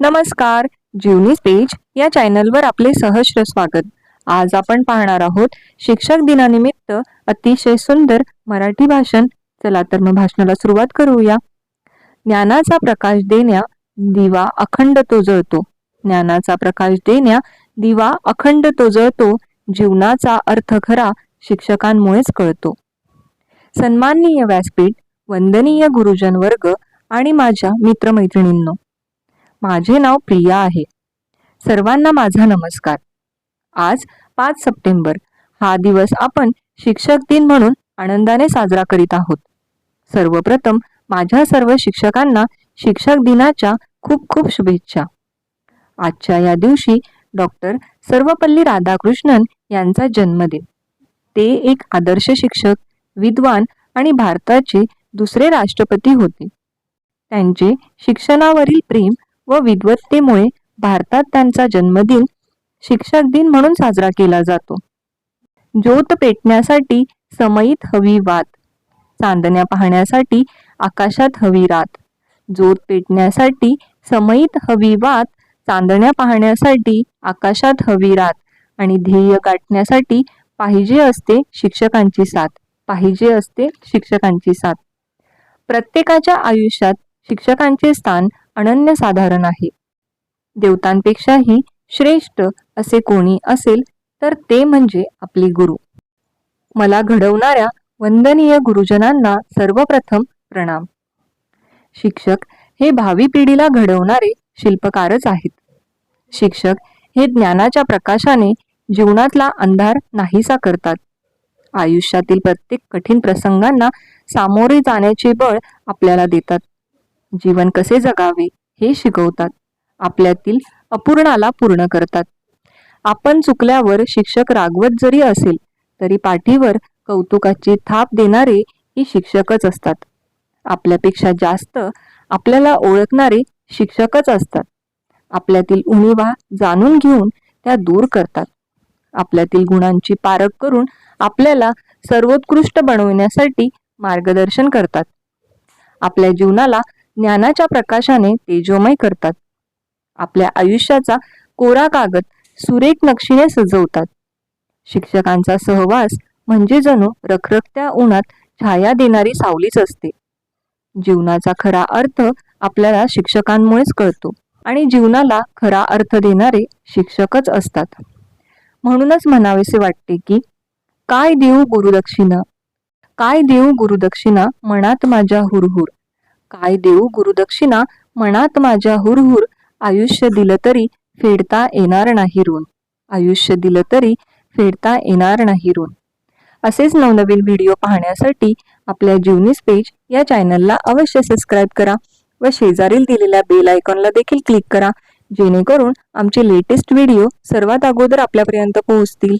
नमस्कार जीवनीस पेज या चॅनलवर आपले सहर्ष स्वागत. आज आपण पाहणार आहोत शिक्षक दिनानिमित्त अतिशय सुंदर मराठी भाषण. चला तर मग भाषणाला सुरुवात करूया. ज्ञानाचा प्रकाश देण्या दिवा अखंड तो जळतो. ज्ञानाचा प्रकाश देण्या दिवा अखंड तो जळतो. जीवनाचा अर्थ खरा शिक्षकांमुळेच कळतो. सन्माननीय व्यासपीठ वंदनीय गुरुजन वर्ग आणि माझ्या मित्रमैत्रिणींनो माझे नाव प्रिया आहे. सर्वांना माझा नमस्कार. आज पाच सप्टेंबर. हा दिवस आपण शिक्षक दिन म्हणून आनंदाने साजरा करीत आहोत. सर्वप्रथम माझ्या सर्व शिक्षकांना शिक्षक दिनाच्या खूप खूप शुभेच्छा. आजच्या या दिवशी डॉक्टर सर्वपल्ली राधाकृष्णन यांचा जन्मदिन. ते एक आदर्श शिक्षक विद्वान आणि भारताचे दुसरे राष्ट्रपती होते. त्यांचे शिक्षणावरील प्रेम व विद्वत्तेमुळे भारतात त्यांचा जन्मदिन शिक्षक दिन म्हणून साजरा केला जातो. ज्योत पेटण्यासाठी समयीत हवी वात चांदण्या पाहण्यासाठी आकाशात हवी रात. ज्योत पेटण्यासाठी समयीत हवी वात चांदण्या पाहण्यासाठी आकाशात हवी रात आणि ध्येय गाठण्यासाठी पाहिजे असते शिक्षकांची साथ पाहिजे असते शिक्षकांची साथ. प्रत्येकाच्या आयुष्यात शिक्षकांचे स्थान अनन्यसाधारण आहे. देवतांपेक्षाही श्रेष्ठ असे कोणी असेल तर ते म्हणजे आपले गुरु. मला घडवणाऱ्या वंदनीय गुरुजनांना सर्वप्रथम प्रणाम. शिक्षक हे भावी पिढीला घडवणारे शिल्पकारच आहेत. शिक्षक हे ज्ञानाच्या प्रकाशाने जीवनातला अंधार नाहीसा करतात. आयुष्यातील प्रत्येक कठीण प्रसंगांना सामोरे जाण्याचे बळ आपल्याला देतात. जीवन कसे जगावे हे शिकवतात. आपल्यातील अपूर्णाला पूर्ण करतात. आपण चुकल्यावर शिक्षक रागवत जरी असेल तरी पाठीवर कौतुकाची थाप देणारे ही शिक्षकच असतात. आपल्यापेक्षा जास्त आपल्याला ओळखणारे शिक्षकच असतात. आपल्यातील उणीवा जाणून घेऊन त्या दूर करतात. आपल्यातील गुणांची पारख करून आपल्याला सर्वोत्कृष्ट बनवण्यासाठी मार्गदर्शन करतात. आपल्या जीवनाला ज्ञानाच्या प्रकाशाने तेजोमय करतात. आपल्या आयुष्याचा कोरा कागद सुरेख नक्षीने सजवतात. शिक्षकांचा सहवास म्हणजे जणू रखरखत्या उन्हात छाया देणारी सावलीच असते. जीवनाचा खरा अर्थ आपल्याला शिक्षकांमुळेच कळतो आणि जीवनाला खरा अर्थ देणारे शिक्षकच असतात. म्हणूनच म्हणावेसे वाटते की काय देऊ गुरुदक्षिणा? काय देऊ गुरुदक्षिणा? मनात माझ्या हुरहुर. काय देऊ गुरुदक्षिणा? मनात माझ्या हुरहुर आयुष्य दिलं तरी फेडता येणार नाही ऋण. आयुष्य दिलं तरी फेडता येणार नाही ऋण. असेच नवनवीन व्हिडिओ पाहण्यासाठी आपल्या जीवनीस पेज या चॅनलला अवश्य सबस्क्राईब करा व शेजारील दिलेल्या बेल आयकॉनला देखील क्लिक करा जेणेकरून आमचे लेटेस्ट व्हिडिओ सर्वात अगोदर आपल्यापर्यंत पोहोचतील.